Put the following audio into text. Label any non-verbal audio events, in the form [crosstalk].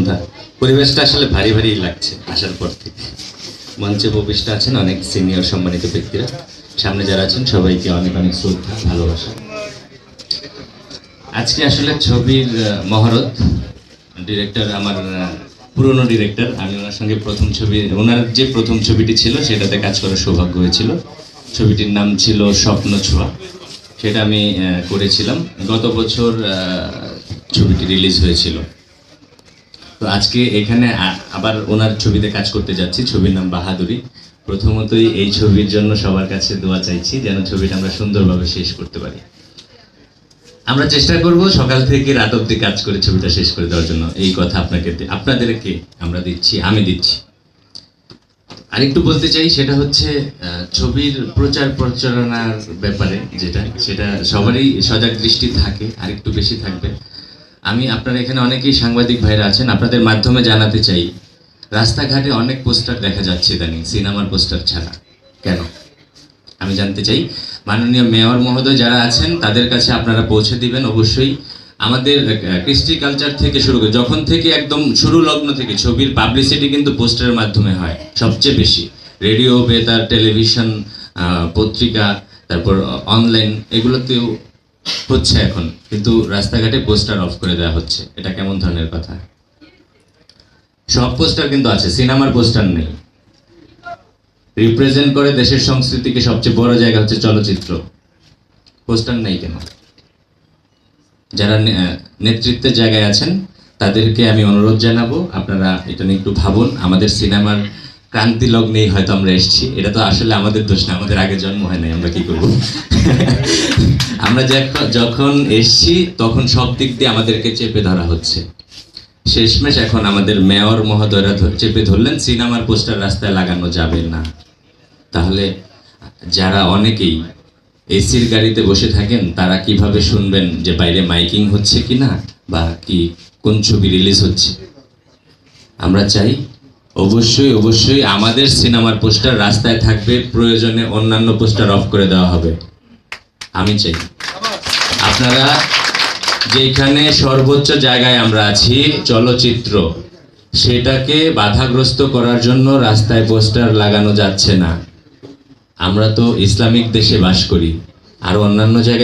সন্ধ্যা। পরিবেশটা আসলে ভারী ভারী লাগছে আসার পর থেকে। মঞ্চে উপবিষ্ট আছেন অনেক সিনিয়র সম্মানিত ব্যক্তিরা। সামনে যারা আছেন সবাইকে অনেক অনেক শ্রদ্ধা, ভালোবাসা। আজকে আসলে ছবির মহরত। ডিরেক্টর আমার পুরনো ডিরেক্টর আমি ওনার সঙ্গে প্রথম ছবি, ওনার যে প্রথম ছবিটি ছিল সেটাতে কাজ করার সৌভাগ্য হয়েছিল। ছবিটির নাম ছিল স্বপ্ন ছোঁয়া। সেটা আমি করেছিলাম। গত বছর ছবিটি রিলিজ হয়েছিল। তো আজকে এখানে আবার ওনার ছবিতে কাজ করতে যাচ্ছি। ছবির নাম বাহাদুরি। প্রথমতই এই ছবির জন্য সবার কাছে দোয়া চাইছি যেন ছবিটা আমরা সুন্দরভাবে শেষ করতে পারি। আমরা চেষ্টা করব সকাল থেকে রাত অবধি কাজ করে ছবিটা শেষ করে দেওয়ার জন্য। এই কথা আপনাকে আপনাদেরকে আমরা দিচ্ছি, আমি দিচ্ছি। আরেকটু বলতে চাই, সেটা হচ্ছে ছবির প্রচার প্রচারণার ব্যাপারে যেটা, সেটা সবারই সজাগ দৃষ্টি থাকে, আরেকটু বেশি থাকবে। আমি আপনারা এখানে অনেকেই সাংবাদিক ভাইরা আছেন, আপনাদের মাধ্যমে জানাতে চাই। রাস্তাঘাটে অনেক পোস্টার দেখা যাচ্ছে ইদানিং, সিনেমার পোস্টার ছাড়া। কেন? আমি জানতে চাই, মাননীয় মেয়র মহোদয় যারা আছেন, তাদের কাছে আপনারা পৌঁছে দিবেন অবশ্যই। আমাদের কৃষ্টি কালচার থেকে শুরু করে, যখন থেকে একদম শুরু লগ্ন থেকে ছবির পাবলিসিটি কিন্তু পোস্টারের মাধ্যমে হয়, সবচেয়ে বেশি। রেডিও, বেতার, টেলিভিশন পত্রিকা, তারপর অনলাইন, এগুলোতেও হচ্ছে এখন, কিন্তু রাস্তাঘাটে পোস্টার অফ করে দেওয়া হচ্ছে। এটা কেমন ধরনের কথা? সব পোস্টার কিন্তু আছে, সিনেমার পোস্টার নেই। রিপ্রেজেন্ট করে দেশের সংস্কৃতিকে সবচেয়ে বড় জায়গা হচ্ছে চলচ্চিত্র। পোস্টার নেই কেন? যারা নেতৃত্বের জায়গায় আছেন, তাদেরকে আমি অনুরোধ জানাব, আপনারা এটা নিয়ে একটু ভাবুন। আমাদের সিনেমার ক্রান্তি লগ্নেই হয়তো আমরা এসেছি। এটা তো আসলে আমাদের দোষ না আমাদের আগে জন্ম হয় নাই আমরা কি করব? [laughs] আমরা যখন যখন এসছি তখন সব দিক দিয়ে আমাদেরকে চেপে ধরা হচ্ছে। শেষমেশ এখন আমাদের মেয়র মহোদয়রা চেপে ধরলেন সিনেমার পোস্টার রাস্তায় লাগানো যাবে না। তাহলে যারা অনেকেই এসির গাড়িতে বসে থাকেন তারা কীভাবে শুনবেন যে বাইরে মাইকিং হচ্ছে কি না বা কি কোন ছবি রিলিজ হচ্ছে? আমরা চাই অবশ্যই অবশ্যই আমাদের সিনেমার পোস্টার রাস্তায় থাকবে, প্রয়োজনে অন্যান্য পোস্টার অফ করে দেওয়া হবে। আমি চাই। আপনারা যেখানে সর্বোচ্চ জায়গায় আমরা আছি, চলচ্চিত্র, সেটাকে বাধাগ্রস্ত করার জন্য রাস্তায় পোস্টার লাগানো যাচ্ছে না। আমরা তো ইসলামিক দেশে বাস করি, আর অন্যান্য জায়গায়